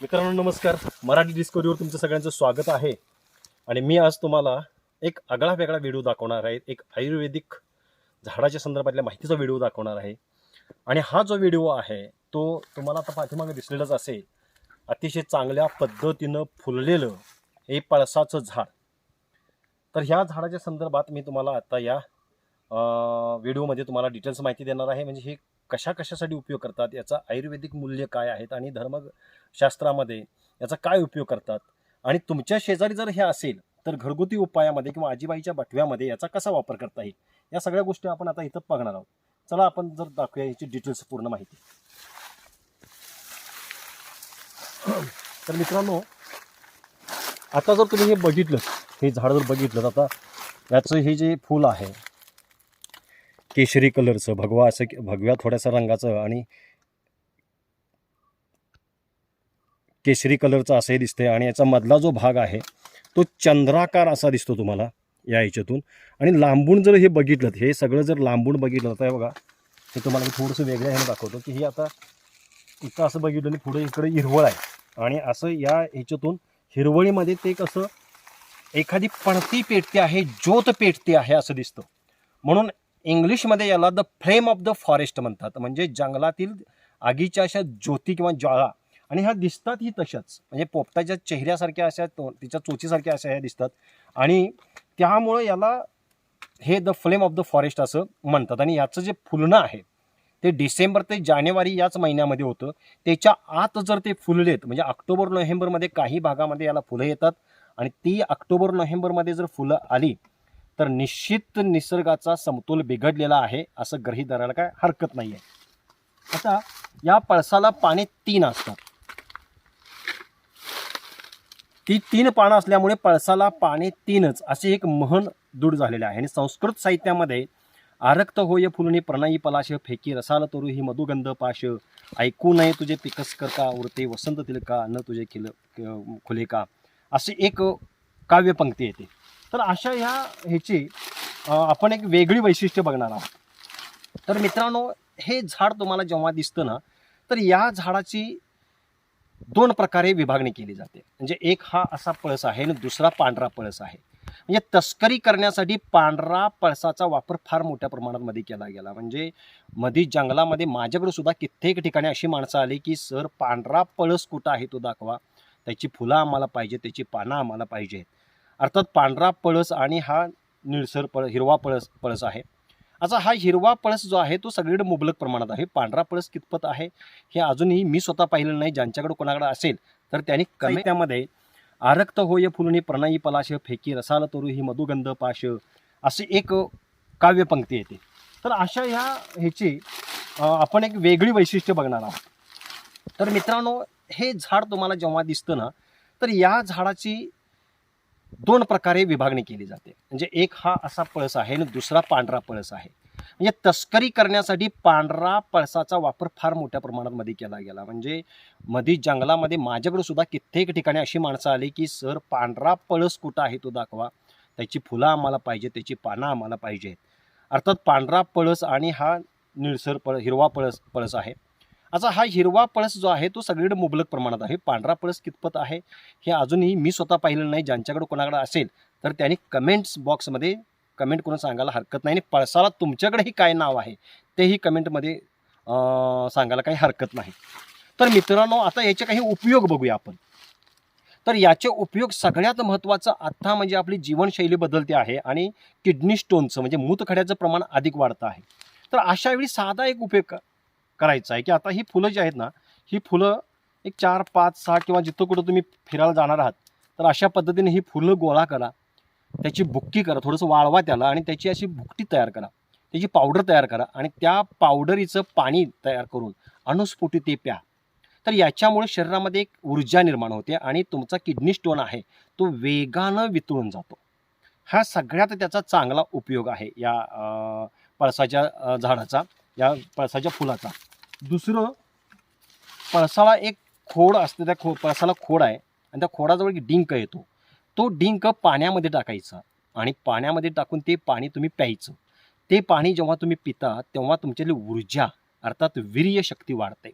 मित्रांनो नमस्कार. मराठी डिस्कवरीवर तुमचं सगळ्यांचं स्वागत आहे. आणि मी आज तुम्हाला एक आगळा वेगळा व्हिडिओ दाखवणार आहे. एक आयुर्वेदिक झाडाच्या संदर्भातल्या माहितीचा व्हिडिओ दाखवणार आहे. आणि हा जो व्हिडिओ आहे तो तुम्हाला आता पाठीमागे दिसलेलाच असेल. अतिशय चांगल्या पद्धतीनं फुललेलं हे पळसाचं झाड. तर ह्या झाडाच्या संदर्भात मी तुम्हाला आता या व्हिडिओमध्ये तुम्हाला डिटेल्स माहिती देणार आहे. म्हणजे हे कशा कशासाठी उपयोग करतात? याचा आयुर्वेदिक मूल्य काय आहेत? आणि धर्मशास्त्रामध्ये याचा काय उपयोग करतात? आणि तुमच्या शेजारी जर हे असेल तर घरगुती उपायामध्ये किंवा आजीबाईच्या बटव्यामध्ये याचा कसा वापर करता येईल? या सगळ्या गोष्टी आपण आता इथं बघणार आहोत. चला आपण जर दाखवूया याची डिटेल्स पूर्ण माहिती. तर मित्रांनो आता जर तुम्ही हे बघितलं हे झाड जर बघितलं आता याचं हे जे फूल आहे केशरी कलरचं भगवा असं भगव्या थोड्याशा रंगाचं आणि केशरी कलरचं असंही दिसतंय आणि याचा मधला जो भाग आहे तो चंद्राकार असा दिसतो तुम्हाला या याच्यातून. आणि लांबून जर हे बघितलं हे सगळं जर लांबून बघितलं तर बघा हे तुम्हाला मी थोडंसं वेगळं ह्याने दाखवतो की हे आता इथं असं बघितलं आणि पुढे इकडे हिरवळ आहे. आणि असं या ह्याच्यातून हिरवळीमध्ये ते कसं एखादी पणती पेटते आहे ज्योत पेटते आहे असं दिसतं. म्हणून इंग्लिशमध्ये याला the flame of the forest म्हणतात. म्हणजे जंगलातील आगीच्या अशा ज्योती किंवा ज्वाळा. आणि ह्या दिसतात ही तशाच. म्हणजे पोपटाच्या चेहऱ्यासारख्या अशा तो तिच्या चोचीसारख्या अशा ह्या दिसतात. आणि त्यामुळं याला हे the flame of the forest असं म्हणतात. आणि याचं जे फुलणं आहे ते डिसेंबर ते जानेवारी याच महिन्यामध्ये होतं. त्याच्या आत जर ते फुललेत म्हणजे ऑक्टोबर नोव्हेंबरमध्ये काही भागामध्ये याला फुलं येतात. आणि ती ऑक्टोबर नोव्हेंबरमध्ये जर फुलं आली तर निश्चित निसर्गाचा समतोल बिघडलेला आहे असं ग्रही धरायला काय हरकत नाही आहे आता या पळसाला पाने तीन असतात ती तीन पानं असल्यामुळे पळसाला पाने तीनच असे एक महन दूर झालेले आहे. आणि संस्कृत साहित्यामध्ये आरक्त होय फुलणी प्रणयी पलाश फेकी रसाल तोरू ही मधुगंध पाश. ऐकू नये तुझे पिकस का उरते वसंत तिलका न तुझे खिल खुले का अशी एक काव्यपंक्ती येते. तर अशा ह्या ह्याची आपण एक वेगळी वैशिष्ट्य बघणार आहोत. तर मित्रांनो हे झाड तुम्हाला जेव्हा दिसतं ना तर या झाडाची दोन प्रकारे विभागणी केली जाते. म्हणजे एक हा असा पळस आहे आणि दुसरा पांढरा पळस आहे. म्हणजे तस्करी करण्यासाठी पांढरा पळसाचा वापर फार मोठ्या प्रमाणात मध्ये केला गेला. म्हणजे मधी जंगलामध्ये माझ्याकडे सुद्धा कित्येक ठिकाणी अशी माणसं आली की सर पांढरा पळस कुठं आहे तो दाखवा. त्याची फुलं आम्हाला पाहिजे त्याची पानं आम्हाला पाहिजे अर्थात पांढरा पळस आणि हा निळसर पळ हिरवा पळस पळस आहे. असा हा हिरवा पळस जो आहे तो सगळीकडे मुबलक प्रमाणात आहे. पांढरा पळस कितपत आहे हे अजूनही मी स्वतः पाहिलेलं नाही. ज्यांच्याकडे कोणाकडे असेल तर त्यांनी कमी त्यामध्ये आरक्त होय फुलणी प्रणयी पलाश फेकी रसाल तरू ही मधुगंध पाश अशी एक काव्यपंक्ती येते. तर अशा ह्या ह्याची आपण एक वेगळी वैशिष्ट्य बघणार आहोत. तर मित्रांनो हे झाड तुम्हाला जेव्हा दिसतं ना तर या झाडाची दोन प्रकारे विभागणी केली जाते. म्हणजे एक हा असा पळस आहे आणि दुसरा पांढरा पळस आहे. म्हणजे तस्करी करण्यासाठी पांढरा पळसाचा वापर फार मोठ्या प्रमाणात मध्ये केला गेला. म्हणजे मधी जंगलामध्ये माझ्याकडे सुद्धा कित्येक ठिकाणी अशी माणसं आली की सर पांढरा पळस कुठं आहे तो दाखवा. त्याची फुलं आम्हाला पाहिजे त्याची पानं आम्हाला पाहिजे अर्थात पांढरा पळस आणि हा निळसर पळ हिरवा पळस पळस आहे. असा हा हिरवा पळस जो आहे तो सगळीकडे मुबलक प्रमाणात आहे. पांढरा पळस कितपत आहे हे अजूनही मी स्वतः पाहिलेलं नाही. ज्यांच्याकडे कोणाकडे असेल तर त्यांनी कमेंट्स बॉक्समध्ये कमेंट करून सांगायला हरकत नाही. आणि पळसाला तुमच्याकडेही काय नाव आहे तेही कमेंटमध्ये सांगायला काही हरकत नाही. तर मित्रांनो आता याचे काही उपयोग बघूया आपण. तर याचे उपयोग सगळ्यात महत्त्वाचा आत्ता म्हणजे आपली जीवनशैली बदलते आहे आणि किडनी स्टोनचं म्हणजे मूतखड्याचं प्रमाण अधिक वाढतं आहे. तर अशा वेळी साधा एक उपयोग करायचं आहे की आता ही फुलं जी आहेत ना ही फुलं एक चार पाच सहा किंवा जिथं कुठं तुम्ही फिरायला जाणार आहात तर अशा पद्धतीने ही फुलं गोळा करा त्याची बुक्की करा थोडंसं वाळवा त्याला आणि त्याची अशी भुकटी तयार करा त्याची पावडर तयार करा आणि त्या पावडरीचं पाणी तयार करून अनुस्फुटी ते प्या. तर याच्यामुळे शरीरामध्ये एक ऊर्जा निर्माण होते आणि तुमचा किडनी स्टोन आहे तो वेगानं वितळून जातो. हा सगळ्यात त्याचा चांगला उपयोग आहे या पळसाच्या झाडाचा या पळसाच्या फुलाचा. दुसरं पळसाला एक खोड असते त्या खो पळसाला खोड आहे आणि त्या खोडाजवळ एक डिंक येतो. तो डिंक पाण्यामध्ये टाकायचा आणि पाण्यामध्ये टाकून ते पाणी तुम्ही प्यायचं. ते पाणी जेव्हा तुम्ही पिता तेव्हा तुमच्यातली ऊर्जा अर्थात वीर्य शक्ती वाढते.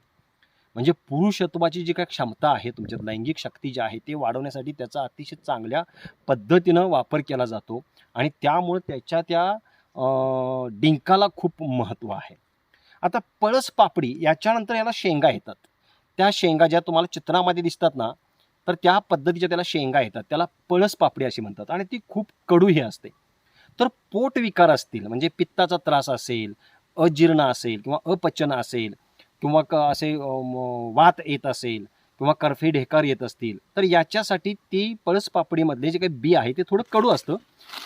म्हणजे पुरुषत्वाची जी काय क्षमता आहे तुमच्यात लैंगिक शक्ती जी आहे ते वाढवण्यासाठी त्याचा अतिशय चांगल्या पद्धतीनं वापर केला जातो आणि त्यामुळे त्याच्या त्या डिंकाला खूप महत्त्व आहे. आता पळस पापडी याच्यानंतर याला शेंगा येतात. त्या शेंगा ज्या तुम्हाला चित्रामध्ये दिसतात ना तर त्या पद्धतीच्या त्याला शेंगा येतात. त्याला पळस पापडी अशी म्हणतात आणि ती खूप कडूही असते. तर पोट विकार असतील म्हणजे पित्ताचा त्रास असेल अजीर्ण असेल किंवा अपचन असेल किंवा क असे वात येत असेल किंवा कर्फे ढेकार येत असतील तर याच्यासाठी ती पळस पापडीमधले जे काही बी आहे ते थोडं कडू असतं.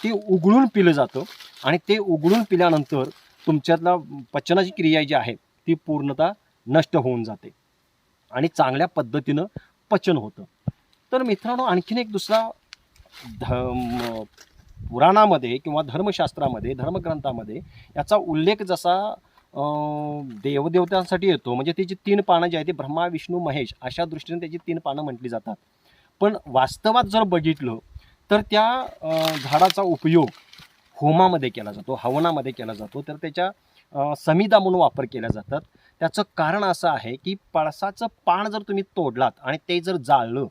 ते उघडून पिलं जातं आणि ते उघडून पिल्यानंतर तुमच्यातला पचनाची क्रिया जी आहे ती पूर्णतः नष्ट होऊन जाते. आणि चांगल्या पद्धतीनं पचन होतं. तर मित्रांनो आणखीन एक दुसरा धम पुराणामध्ये किंवा धर्मशास्त्रामध्ये धर्मग्रंथामध्ये याचा उल्लेख जसा देवदेवतांसाठी येतो. म्हणजे त्याची तीन पानं जी आहेत ते ब्रह्मा विष्णू महेश अशा दृष्टीने त्याची तीन पानं म्हटली जातात. पण वास्तवात जर बघितलं तर त्या झाडाचा उपयोग होमामध्ये केला जातो हवनामध्ये केला जातो तर त्याच्या समिदा म्हणून वापर केल्या जातात. त्याचं कारण असं आहे की पळसाचं पान जर तुम्ही तोडलात आणि ते जर जाळलं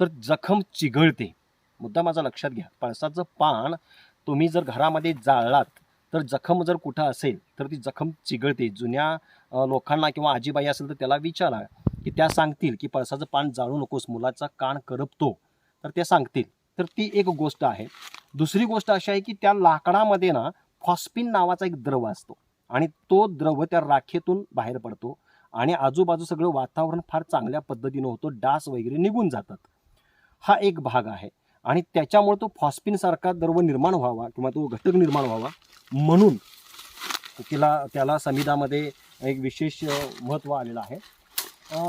तर जखम चिघळते. मुद्दा माझा लक्षात घ्या. पळसाचं पान तुम्ही जर घरामध्ये जाळलात तर जखम जर कुठं असेल तर ती जखम चिघळते. जुन्या लोकांना किंवा आजीबाई असेल तर त्याला विचारा की त्या सांगतील की पळसाचं पान जाळू नकोस मुलाचा कान करपतो. तर त्या सांगतील. तर ती एक गोष्ट आहे. दुसरी गोष्ट अशी आहे की त्या लाकडामध्ये ना फॉस्पिन नावाचा एक द्रव असतो. आणि तो द्रव त्या राखेतून बाहेर पडतो आणि आजूबाजू सगळं वातावरण फार चांगल्या पद्धतीनं होतं डास वगैरे निघून जातात. हा एक भाग आहे. आणि त्याच्यामुळे तो फॉस्पिन सारखा द्रव निर्माण व्हावा किंवा तो घटक निर्माण व्हावा म्हणून तिला त्याला समिधामध्ये एक विशेष महत्त्व आलेलं आहे.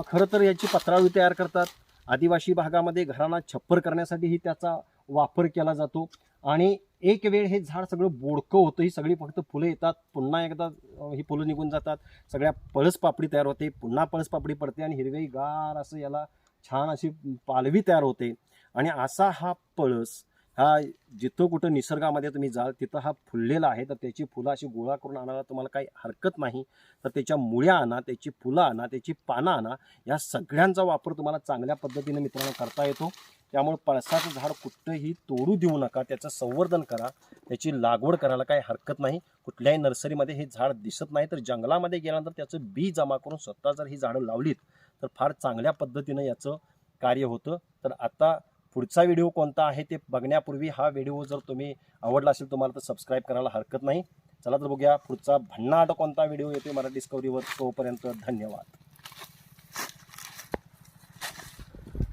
खरं तर याची पत्रावळी तयार करतात. आदिवासी भागामध्ये घरांना छप्पर करण्यासाठीही त्याचा वापर केला जातो. आणि एक वेळ हे झाड सगळं बोडकं होतं ही सगळी फक्त फुलं येतात पुन्हा एकदा ही फुलं निघून जातात सगळ्या पळस पापडी तयार होते पुन्हा पळस पापडी पडते आणि हिरवी गार असं याला छान अशी पालवी तयार होते. आणि असा हा पळस हा जिथं कुठं निसर्गामध्ये तुम्ही जाल तिथं हा फुललेला आहे तर त्याची फुलं अशी गोळा करून आणायला तुम्हाला काही हरकत नाही. तर त्याच्या मुळ्या आणा त्याची फुलं आणा त्याची पानं आणा या सगळ्यांचा वापर तुम्हाला चांगल्या पद्धतीने मित्रांनो करता येतो. त्यामुळे पळसाचं झाड कुठंही तोडू देऊ नका त्याचं संवर्धन करा त्याची लागवड करायला काही हरकत नाही. कुठल्याही नर्सरीमध्ये हे झाड दिसत नाही तर जंगलामध्ये गेल्यानंतर त्याचं बी जमा करून स्वतः जर ही झाडं लावलीत तर फार चांगल्या पद्धतीनं याचं कार्य होतं. तर आता पुढचा व्हिडिओ कोणता आहे ते बघण्यापूर्वी हा व्हिडिओ जर तुम्ही आवडला असेल तुम्हाला तर सबस्क्राईब करायला हरकत नाही. चला तर बघूया पुढचा भन्नाट कोणता व्हिडिओ येतो मराठी डिस्कवरीवर तोपर्यंत धन्यवाद.